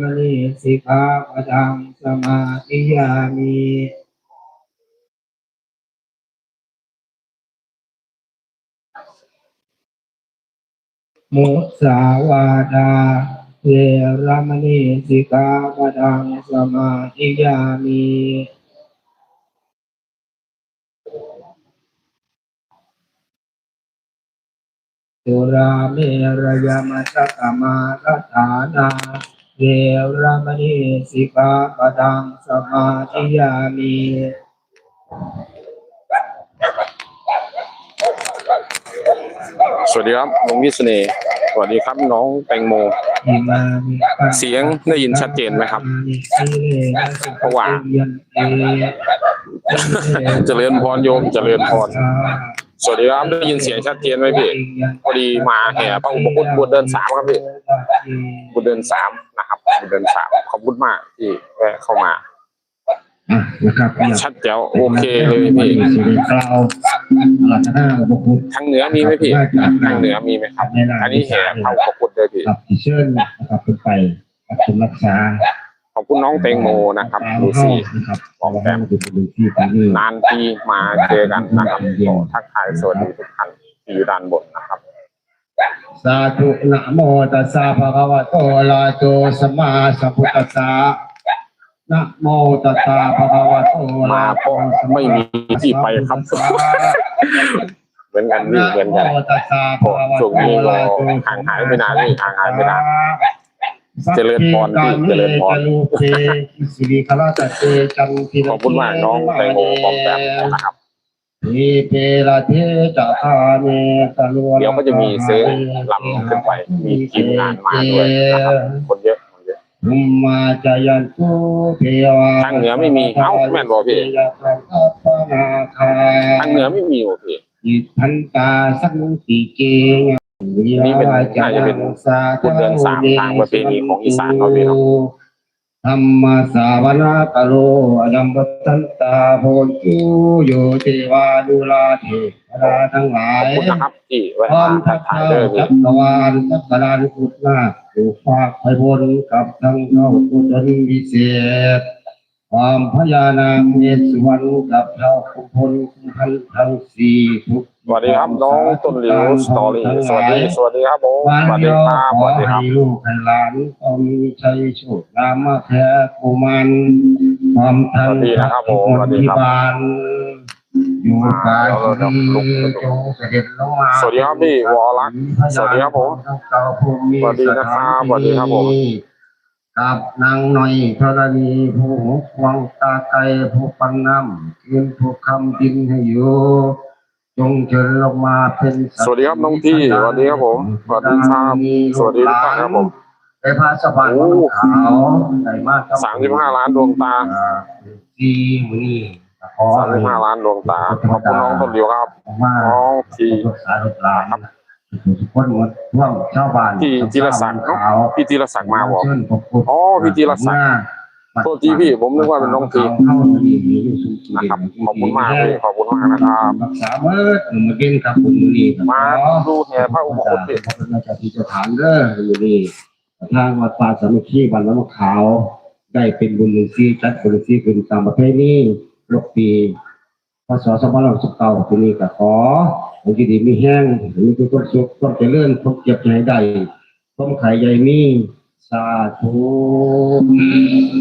มณีสิกขาปังสมาธิยามิมุสาวาดาเวรมณีสิกขาปังสมาธิยามิสุราเมรยมัสสกมาคฐานา เวรมณีสิกขาปะทังสมาธิยามิสวัสดีครับน้องวิษเนห์สวัสดีครับน้องแตงโมอิมามิปัสสะเสียงได้ยินชัดเจนไหมครับเพราะว่าเจริญพรโยมเจริญพร สวัสดีครับได้ยินเสียงชัดเจนไหมพี่พอดีมาแห่พระอุปคุตบวชเดินสามครับพี่บุญเดินสามนะครับบุญเดินสามขอบคุณมากที่แวะเข้ามาอะนะครับอยากชัดแจ๋วโอเคเลยพี่สิริกล่าวหลักหน้าอุปคุตทางเหนือมีไหมพี่ทางเหนือมีไหมครับ อันนี้แห่พระอุปคุตเลยพี่ครับที่เชิญนะครับขึ้นไปรับชมรักษาข อบคุณน้องแตงโมนะครับดูสินะครับของแถมดูดูที่ตรงนี้นานทีมาเจอกันนะครับขอทักทายสวัสดีทุกท่านที่อยู่ด้านบนนะครับสาธุนะโมตัสสะภะคะวะโตอะระหะโตสัมมาสัมพุทธัสสะนะโมตัสสะภะคะวะโตอะระมาหะเพโตราะสัมไม่มีที่ไปครับเหมือนกันนี่เหมือนกันะโมตัสสะภะคะวะโตช่วงนี้ก็อะระหะโตห่างหายไปนานนี่ห่างหายไปนาน เจริญพรพี่เจริญพรสัพเพกาลูเทสิริคลาตเตจันทิขอบคุณมากน้องแตงโมปอมแปมนะครับทีเปลาเทจะคาเมตะลวเดี๋ยวก็จะมีซื้อลำขึ้นไป มีทีมงานมาด้วยนะครับคนเยอะคนเยอะภูมมาจายันตุเทวาทางเหนือไม่มีเอ้าแม่นบ่พี่ทางเหนือไม่มีว่ะพี่อิทันตาสังติเกง นี่เป็นน่าจะเป็นบุญเดือนสามทางประเพณีของอีสานเราพี่เนาะธรรมสาวนาตโลอดัมปตันตาโพจุโยเทวาดุลาเทวดาทั้งหลาขอบยคุณนะครับที่แวะพร้อมามทัทักกทายเท้าเด้อพี่จักรวาลจักรดานพุทธนาถูกฝากไปบนกับทั้งเข้าพุทธนวิเศษ ความพญานางเมสสุวรรณกับเท้าคุพลคุพันทั้งสี่ทุกสวัสดีครับน้องต้นหลิวสตอรี่สวัสดีสวัสดีครับผมวันสวัสเดีดียวครับขสอวัสดีคให้รับลูกให้หลานต้องมีชัยโชคงามมาแท้กุมันความทันที่บ้านอยู่กายดีจงเสด็จลงมาสวัสดีครับพี่วอลักษณ์สวัสดีครับผมสวัสดีนะครับสวัสดีครับผม กับนางหน่อยธรณีผู้วังตาไกลผู้ปังน้ำเทียนผู้คำดินให้อยู่จงเชิญลงมาเป็นสวัสดีครับน้องพี่สวัสดีครับผมสวัสดีครับสวัสดีทุกท่านครับผมในพระสบายของขาวใส่มากสามสิบห้าล้านดวงตาที่มือขอสามสิบห้าล้านดวงตาขอบคุณน้องต้นหลิวครับมาน้องทีรัก ษาลูกหลานทุกคนหมดร่วมชาวบ้านพี่จิรศักดิ์เนอะพี่ธีรศักดิ์มาบอกเชิญขอบคุณอ๋อพี่ธีรศักดิ์โทษทีพี่ผมนึกว่าเป็นน้องทีเข้าดีดีอยู่สุขีนะครับขอบคุณมากพี่ขอบคุณมากนะครับรักษาเมื่อมาเก่งกับคุณมือนี้มาดูแห่พระอุปคุตพี่พระราชพิจารณาเด้อมือนี้ทางวัดป่าสามัคคีบ้านน้ำขาว ได้เป็นบุญฤาษีจัดบุญฤาษีขึ้นตามประเพณีลกปี พศสองพันห้าร้อยสิบเก้าทีนี้ก็ขอให้ที่ดีมีแห้งมีทุกคนสุขความเจริญความเจ็บใจได้ความไข่ใหญ่มีสาธุ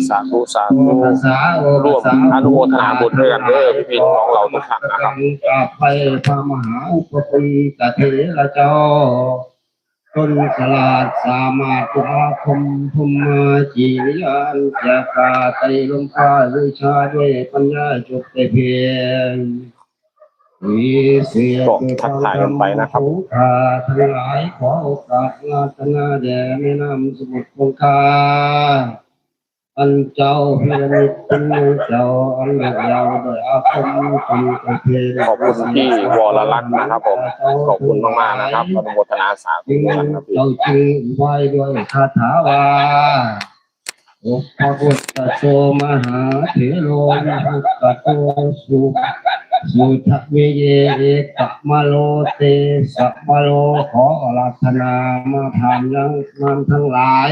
สาธุสาธุภาษาโอร่วมอนุโมทนาบุญด้วยกันเด้อพี่ๆน้องเราทุกท่านนะครับกราบไปพระมหาอุปคุตเถระเจ้า ต้นสลาดสามารถตุอาคมพุมมาจีริยานจะกาไตลมฟ้าวิชาด้วยปัญญาจุดแต่เพียงวิเศษก็ทักทายกันไปนะครับผู้ขาทั้งหลายขอโอกาสงาตนาแด่แม่น้ำสมุทรคงคา อันเจ้าพิรมิตเป็นเจ้าอันเดียวโดยอาคมคุณประเพณีขอบคุณพี่วรลักษณ์นะครับผม ขอบคุณมากๆนะครับอนุโมทนาสาธุจึงด้วยกันครับพี่เจ้าจึงไหว้ด้วยคาถาวาโอพระพุทธโสมหาเถโรพุทธโตสุสุทเวเยเอกะมะโลเตสัมมะโลขออาราธนามาผ่านยังนามทั้งหลาย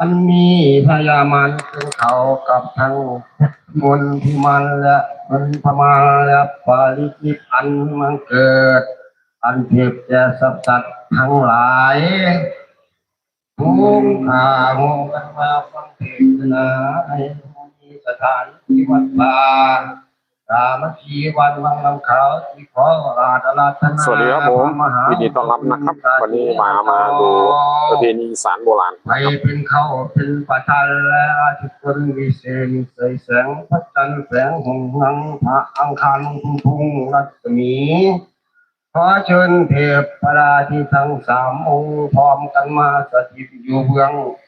อันมีพญามันเป็นเขากับทั้งมนต์พิมันและมันพมาและปาริจิตอันมันเกิด อันเทพแก่สัพสัตว์ทั้งหลายทุกข้าวงกันมาฟังเทศนาให้มีสถานที่วัดป่า รามคีวันวังลำเขาที่ขอราชราธนาสวัสดีครับผมพะหายินดีต้อนรับนะครับ วันนี้มามาดูประเพณีอีสารโบราณไปเป็นเขาเป็นประธานและอาทิตย์คนวิเศษใส่แสงพระจันทร์แสงหงหังพระอังคารพุ่งพุ่งรัศมีขอเชิญเทพพระราที่ทั้งสามองค์พร้อมกันมาสถิตอยู่เบื้องบั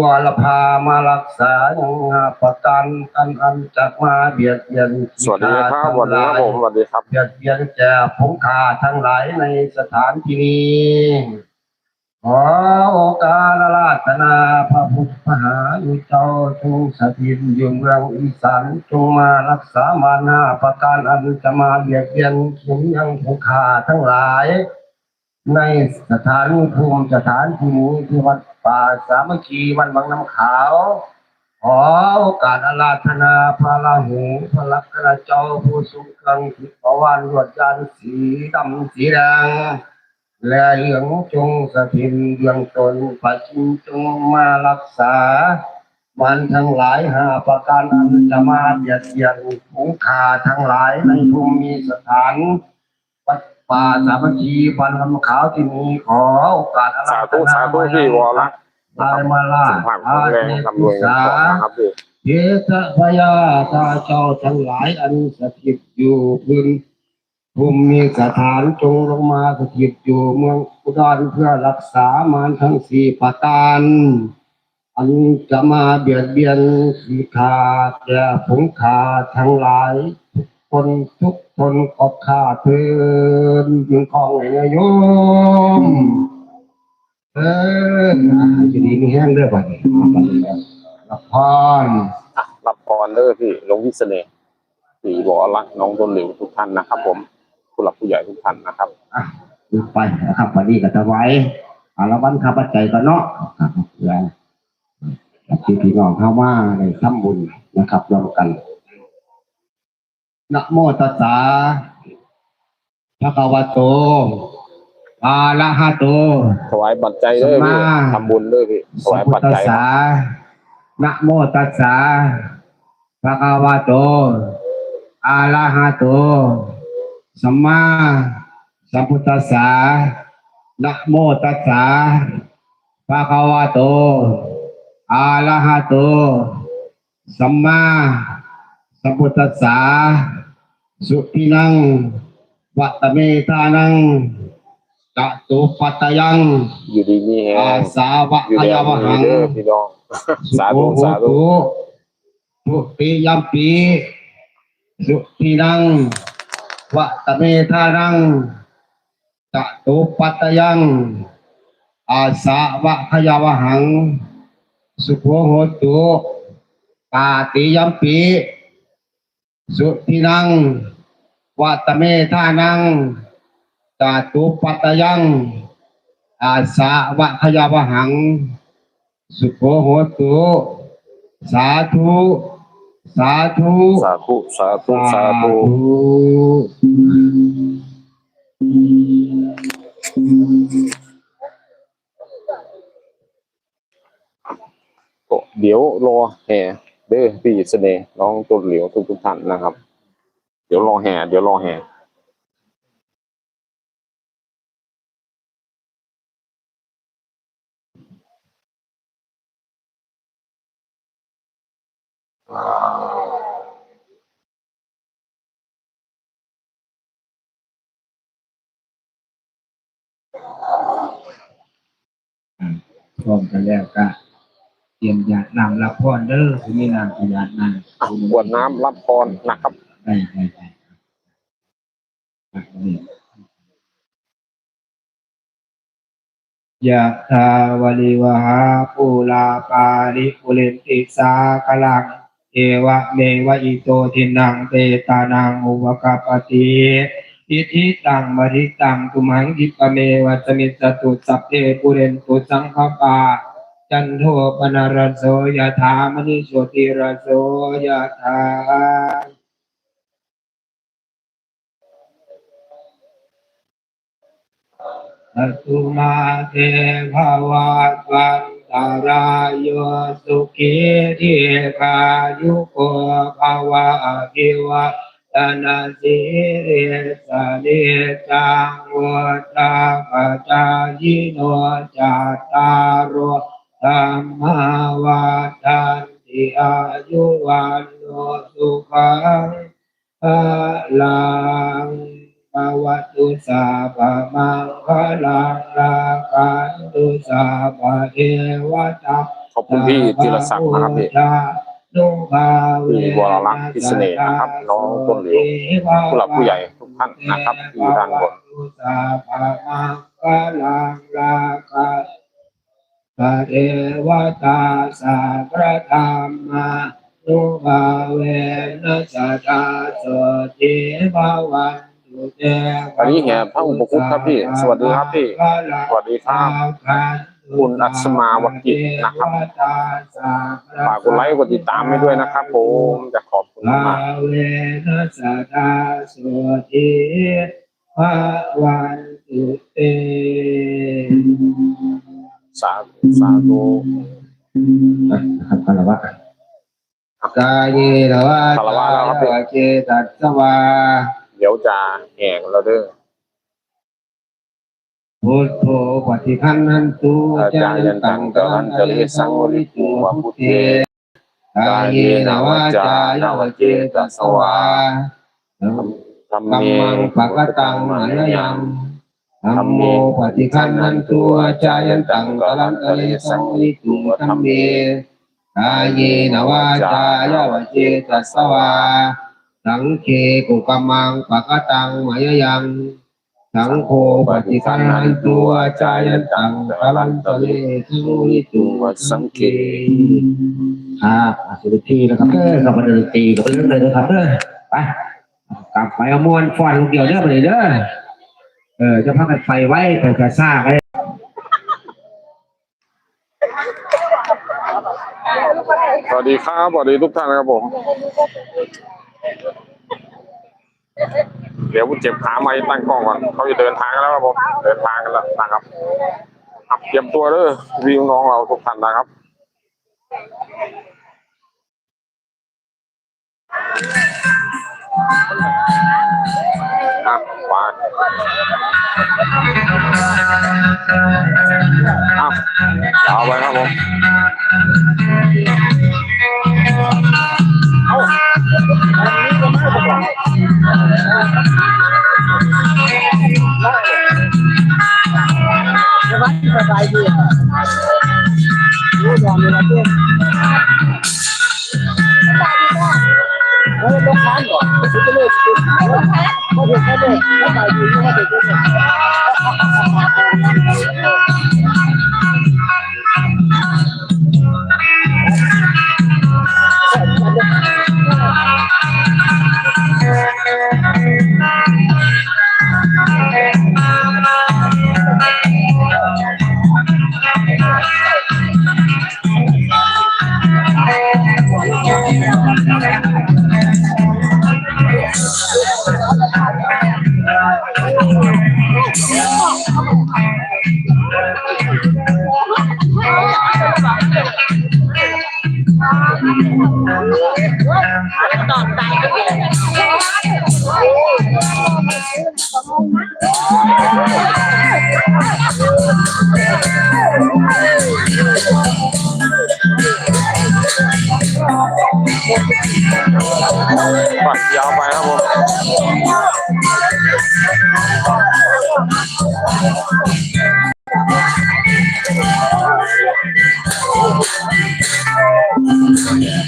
วละพามารักษาอย่างหาประกันกันอันจากมาเบียดเบียนสวัสดีครับสวัสดีครับผมสวัสดีครับเบียดเบียนแก่ผงขาทั้งหลายในสถานที่นี้ขอโอกาสราธนาพระพุทธมหาอุเจ้าจงสถิตอยู่เมืองอีสานจงมารักษามานาประการอันจะมาเบียดเบียนขียังผงขาทั้งหลาย ในสถานภูมิสถานที่นี้ที่วัด ป่าสามัคคีวันบางน้ำขาว ขอโอกาสอาราธนาพระราหูพระลักษณะเจ้าผู้ทรงเครื่องทิพวานรวดยานสีดำสีแดงและเหลืองจงสถิตเรืองตนปัจจิมจงมารักษา มันทั้งหลายหาประการอันจะมาเบียดเบียนผงขาทั้งหลายในภูมิสถาน วัดป่าสามัคคีวันลำขาวที่นี้ขอโอกาสอาราสาธธุนาสาธุพี่วรรักษ์ตายมาลาสุภาพแข็งแรงร่ำรวยเนทอนะครับพี่เทสะพยาตาเจ้าทั้งหลายอันสถิตอยู่พื้นภูมิสถานจงลงมาสถิตอยู่เมืองอุดรเพื่อรักษามารทั้งสี่ประการอันจะมาเบียดเบียนขีขาแก่ผงขาทั้งหลาย คนทุกคนขอบข้าเทินยิงของไอ้โยมเออจะดีมีแห้งเด้อบัดนี้บัดนี้ละพรอะรับพรเด้อพี่หลวงวิเสน่ห์พี่วรรักษ์น้องต้นหลิวทุกท่านนะครับ ผมผู้หลักผู้ใหญ่ทุกท่านนะครับอะดูไปนะครับบัดนี้ก็จะไว้อาละวันข้าพเจ้าก็เนาะครับแล้วที่พี่น้องเข้ามาในทำบุญนะครับร่วมกัน นะโมตัสสะภะคะวะโตอะระหะโต ถวายปัจจัยเด้อพี่สัมมา ทำบุญเด้อพี่ถวายปัจจัยสัมพุทธัสสะนะโมตัสสะภะคะวะโตอะระหะโต สัมมาสัมพุทธัสสะนะโมตัสสะภะคะวะโตอะระหะโต สัมมาสัมพุทธัสสะ สุตินังวัตเมตานังจตุปัตตยัง อยู่ดีมีแฮอางสาวะอยู่พดียาวมีหังเด้อพี่น้อง สาธุสาธุ สุติยัมปีสุตินังวะตะเมธานังตะตุปัตตยัง อาสาวะพยาวหัง สุโขโหตุปาติยัมปีสุตินัง วะตเมธานังตะตุปัตยัง อาสาวะพยาวหัง สุโขโหตุ สาธุ สาธุ สาธุ สาธุ สาธุเดี๋ยวรอแห่เด้อพี่เสน่ห์น้องต้นเหลียวทุกทุกท่านนะครับ เดี๋ยวรอแห่เดี๋ยวรอแห่พร้อมกันแล้วก็เตรียมหยาดน้ำรับพรเด้อคือมีน้ำกับหยาดน้ำอะกรวดน้ำรับพรนะครับ ได้ได้ได้ยะทาวลิวหาปูลาปาริปุเรนติสากลัง เอวะเมวะอิโตทินังเตตานังอุวกาปติอิทิตังมริตังตุมังคิปเมวะสมิสตุสัพเพปุเรนตุสังคปาจันโทปนารโสยถามณิโสติรสโสยถา สตุมาเทภวัตวันตารายสุขีทีกายุโกภวะอิวะตนาสิริสานิจังวุฒาปจายิโนจัตตารโอธรรมวัฏันติอายุวันโนสุขังพลัง ภวตุสาภามังคลังราคันตุสาภาเทวตาขอบคุณพี่ธีรศักดิ์นะครับพี่นุภาเวพี่วรลักษณ์พิเศษนะครับ น้องต้นเหลวผู้หลักผู้ใหญ่ทุกท่านนะครับที่ด้านบนสาภามังคลังราคันพระเทวตาสาพระธรรมานุภาเวนัสตาสติภาวันตุเต อันนี้แห่พระอุปคุตครับพี่ สวัสดีครับพี่ สวัสดีครับ คุณอัศมาวกิจนะครับ ฝากกดไลค์กดติดตามให้ด้วยนะครับผมจะขอบคุณภามากเวนัสตาสติภาวันตุเตสาธุสาธุนะครับคารวะกายละวะจาเจตัสสวาเดี๋ยวจะแหงแล้วเด้อพุทโธปฏิคันนันตุจายันตังกะลันตะเลสังวริตุวะพุทเทกายละวะจายาวเจตสวาธรรมังปะกตังมะนยังธัมโมปฏิคันนันตุจายันตังกะลันตะเลสังวริตุวะธัมเมกายละวะจายาวเจตสวา สังเคกุกมมังปะกะตังมะยะยังสังโฆปฏิคันหันตัวจายันตังกะลันตะเลสุริตุวสังเกครับอะสิบทีนะครับเด้อกับดนตรีกับเรื่องเลยนะครับเด้อไปกลับไปเอามวนฟอนลูกเดียวเด้อไปเลยเด้อเออจะพักกันไฟไว้แต่กระซ่าไว้สวัสดีครับสวัสดีทุกท่านนะครับผม เดี๋ยวผมเจ็บขาไม่ตั้งกล้องก่อนเขาจะเดินทางกันแล้วครับผมเดินทางกันแล้วนะครับอะเตรียมตัวเด้อวิ่งน้องเราทุกท่านนะครับอะไปอะเอาไปครับผม 再来一遍。我讲的那遍。大地哥，我们都喊我，我们都乐意。快点，快点，我把一音发给你。 ตอบใจปัดยาวไปครับผม Yeah.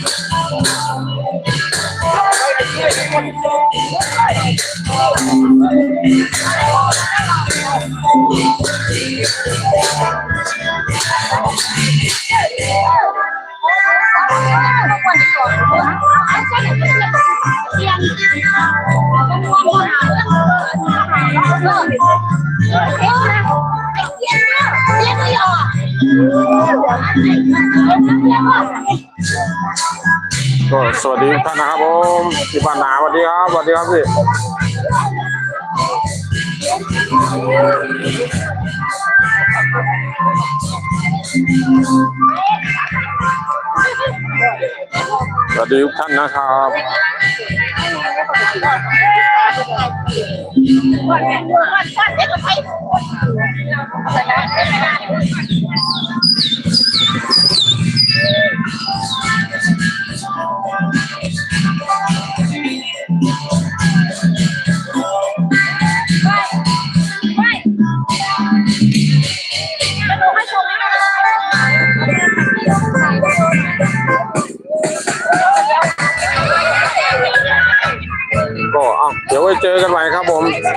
ก็สวัสดีท่านนะครับผมพี่ปานาสวัสดีครับสวัสดีครับพี่ สวัสดีทุกท่านนะครับ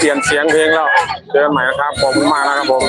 ลี่ยนเสียงเพลงแล้ว เจอกันใหม่นะครับขอบคุณมากนะครับผม